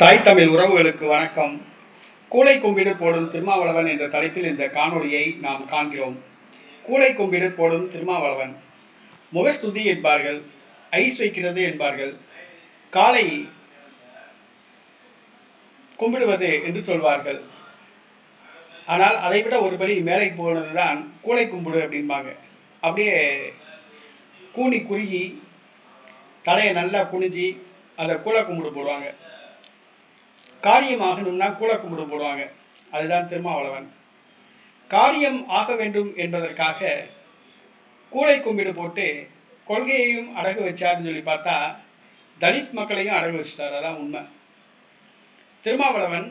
தாய் தமிழ் உறவுகளுக்கு வணக்கம். கூளை கும்பிடு போடும் திருமாவளவன் என்ற தலைப்பில் இந்த காணொளியை நாம் காண்கிறோம். கூளை கும்பிடு போடும் திருமாவளவன். முகஸ்துதி என்பார்கள் ஐஸ் வைக்கிறது என்பார்கள் காலை கும்பிடுவது என்று சொல்வார்கள். ஆனால் அதைவிட ஒருபடி மேலே போனதுதான் கூளை கும்பிடு அப்படிம்பாங்க. அப்படியே கூனி குறுகி தலையை நல்லா குனிஞ்சி அதை கூளை கும்பிடு போடுவாங்க. காரியம் ஆகணும்னா கூள கும்பிடு போடுவாங்க. அதுதான் திருமாவளவன். காரியம் ஆக வேண்டும் என்பதற்காக கூளை கும்பிடு போட்டு கொள்கையையும் அடகு வச்சாருன்னு சொல்லி பார்த்தா தலித் மக்களையும் அடகு வச்சிட்டார். அதான் உண்மை. திருமாவளவன்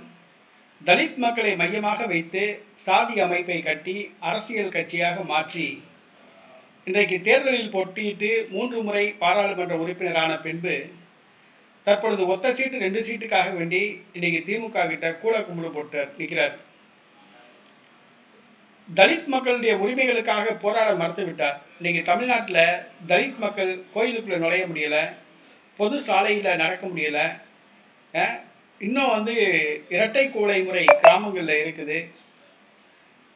தலித் மக்களை மையமாக வைத்து சாதி அமைப்பை கட்டி அரசியல் கட்சியாக மாற்றி இன்றைக்கு தேர்தலில் போட்டியிட்டு மூன்று முறை பாராளுமன்ற உறுப்பினரான பின்பு தற்பொழுது ஒத்த சீட்டு ரெண்டு சீட்டுக்காக வேண்டி இன்னைக்கு திமுக கிட்ட கூட கும்பிடு போட்டு நிற்கிறார் தலித் மக்களுடைய உரிமைகளுக்காக போராட மறுத்து விட்டார். இன்னைக்கு தமிழ்நாட்டில் தலித் மக்கள் கோயிலுக்குள்ள நுழைய முடியலை பொது சாலையில் நடக்க முடியலை இன்னும் வந்து இரட்டை கூலை முறை கிராமங்களில் இருக்குது.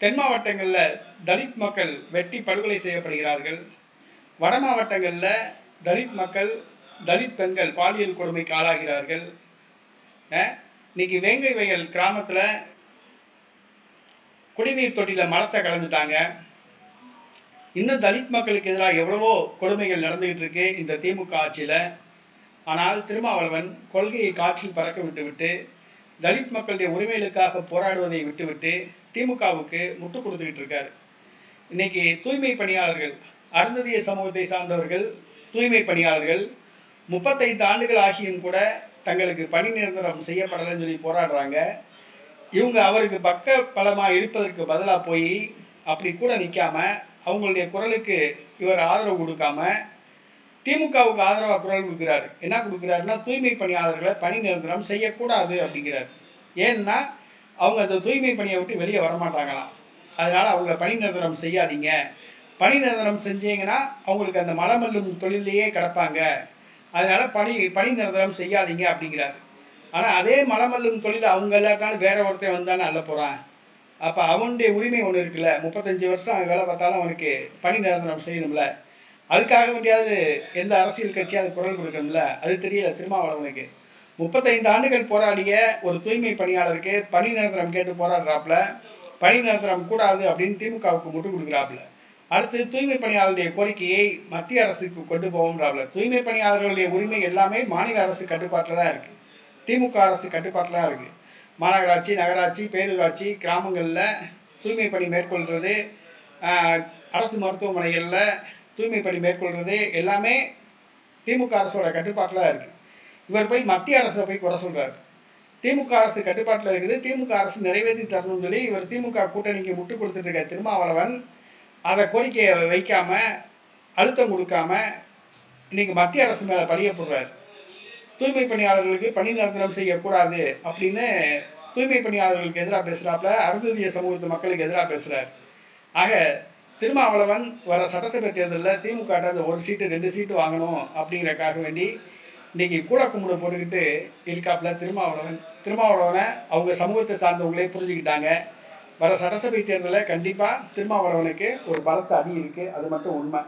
தென் மாவட்டங்களில் தலித் மக்கள் வெட்டி படுகொலை செய்யப்படுகிறார்கள். வட மாவட்டங்களில் தலித் மக்கள் தலித் பெண்கள் பாலியல் கொடுமைக்கு ஆளாகிறார்கள். இன்னைக்கு வேங்கை வயல் கிராமத்தில் குடிநீர் தொட்டியில் மரத்தை கலந்துட்டாங்க. இன்னும் தலித் மக்களுக்கு எதிராக எவ்வளவோ கொடுமைகள் நடந்துகிட்டு இருக்கு இந்த திமுக ஆட்சியில். ஆனால் திருமாவளவன் கொள்கையை காற்றில் பறக்க விட்டுவிட்டு தலித் மக்களுடைய உரிமைகளுக்காக போராடுவதை விட்டுவிட்டு திமுகவுக்கு முட்டு கொடுத்துக்கிட்டு இருக்கார். இன்னைக்கு தூய்மை பணியாளர்கள் அருந்ததிய சமூகத்தை சார்ந்தவர்கள் தூய்மை பணியாளர்கள் முப்பத்தைந்து ஆண்டுகள் ஆகியும் கூட தங்களுக்கு பணி நிரந்தரம் செய்யப்படலைன்னு சொல்லி போராடுறாங்க. இவங்க அவருக்கு பக்க பலமாக இருப்பதற்கு பதிலாக போய் அப்படி கூட நிற்காம அவங்களுடைய குரலுக்கு இவர் ஆதரவு கொடுக்காம திமுகவுக்கு ஆதரவாக குரல் கொடுக்குறாரு. என்ன கொடுக்குறாருன்னா தூய்மை பணியாளர்களை பணி நிரந்தரம் செய்யக்கூடாது அப்படிங்கிறார். ஏன்னா அவங்க அந்த தூய்மை பணியை விட்டு வெளியே வரமாட்டாங்களாம். அதனால் அவங்க பணி நிரந்தரம் செய்யாதீங்க. பணி நிரந்தரம் செஞ்சீங்கன்னா அவங்களுக்கு அந்த மலமல்லும் தொழிலையே கிடப்பாங்க. அதனால பணி பணி நிரந்தரம் செய்யாதீங்க அப்படிங்கிறார். ஆனால் அதே மலமல்லும் தொழில் அவங்க எல்லாருனாலும் வேற ஒருத்தன் வந்தானே அல்ல போகிறான் அப்போ அவனுடைய உரிமை ஒன்று இருக்குல்ல முப்பத்தஞ்சு வருஷம் அவன் வேலை பார்த்தாலும் அவனுக்கு பணி நிரந்தரம் செய்யணும்ல. அதுக்காக வேண்டியாவது எந்த அரசியல் கட்சியாவது குரல் கொடுக்கணும்ல? அது தெரியல திருமாவளவனுக்கு முப்பத்தைந்து ஆண்டுகள் போராடிய ஒரு தூய்மை பணியாளருக்கு பணி நிரந்தரம் கேட்டு போராடுறாப்புல. பணி நிரந்தரம் கூடாது அப்படின்னு திமுகவுக்கு முட்டு கொடுக்குறாப்புல. அடுத்து தூய்மை பணியாளருடைய கோரிக்கையை மத்திய அரசுக்கு கொண்டு போவோம்ன்றாப்ல தூய்மை பணியாளர்களுடைய உரிமை எல்லாமே மாநில அரசு கட்டுப்பாட்டில் தான் இருக்குது திமுக அரசு கட்டுப்பாட்டில் தான் இருக்குது மாநகராட்சி நகராட்சி பேரூராட்சி கிராமங்களில் தூய்மை பணி மேற்கொள்வது அரசு மருத்துவமனைகளில் தூய்மை பணி மேற்கொள்வது எல்லாமே திமுக அரசோட கட்டுப்பாட்டில் தான் இருக்குது இவர் போய் மத்திய அரசை போய் குறை சொல்கிறார் திமுக அரசு கட்டுப்பாட்டில் இருக்குது. திமுக அரசு நிறைவேற்றி தரணும்னு சொல்லி இவர் திமுக கூட்டணிக்கு முட்டு கொடுத்துட்டு இருக்க திருமாவளவன் அதை கோரிக்கையை வைக்காமல் அழுத்தம் கொடுக்காம இன்றைக்கி மத்திய அரசு மேலே பழிய தூய்மை பணியாளர்களுக்கு பணி நிரந்தரம் செய்யக்கூடாது அப்படின்னு தூய்மை பணியாளர்களுக்கு எதிராக பேசுகிறாப்புல அருந்ததிய சமூகத்து மக்களுக்கு எதிராக பேசுகிறார் ஆக திருமாவளவன் வர சட்டசபை தேர்தலில் திமுக அந்த ஒரு சீட்டு ரெண்டு சீட்டு வாங்கணும் அப்படிங்கிறக்காக வேண்டி இன்றைக்கி கூட கும்பிடு போட்டுக்கிட்டு இருக்காப்புல திருமாவளவன். திருமாவளவனை அவங்க சமூகத்தை சார்ந்தவங்களே புரிஞ்சுக்கிட்டாங்க. வர சட்டசபை தேர்தலில் கண்டிப்பாக திருமாவளவனுக்கு ஒரு பலத்த அடி இருக்குது அது மட்டும் உண்மை.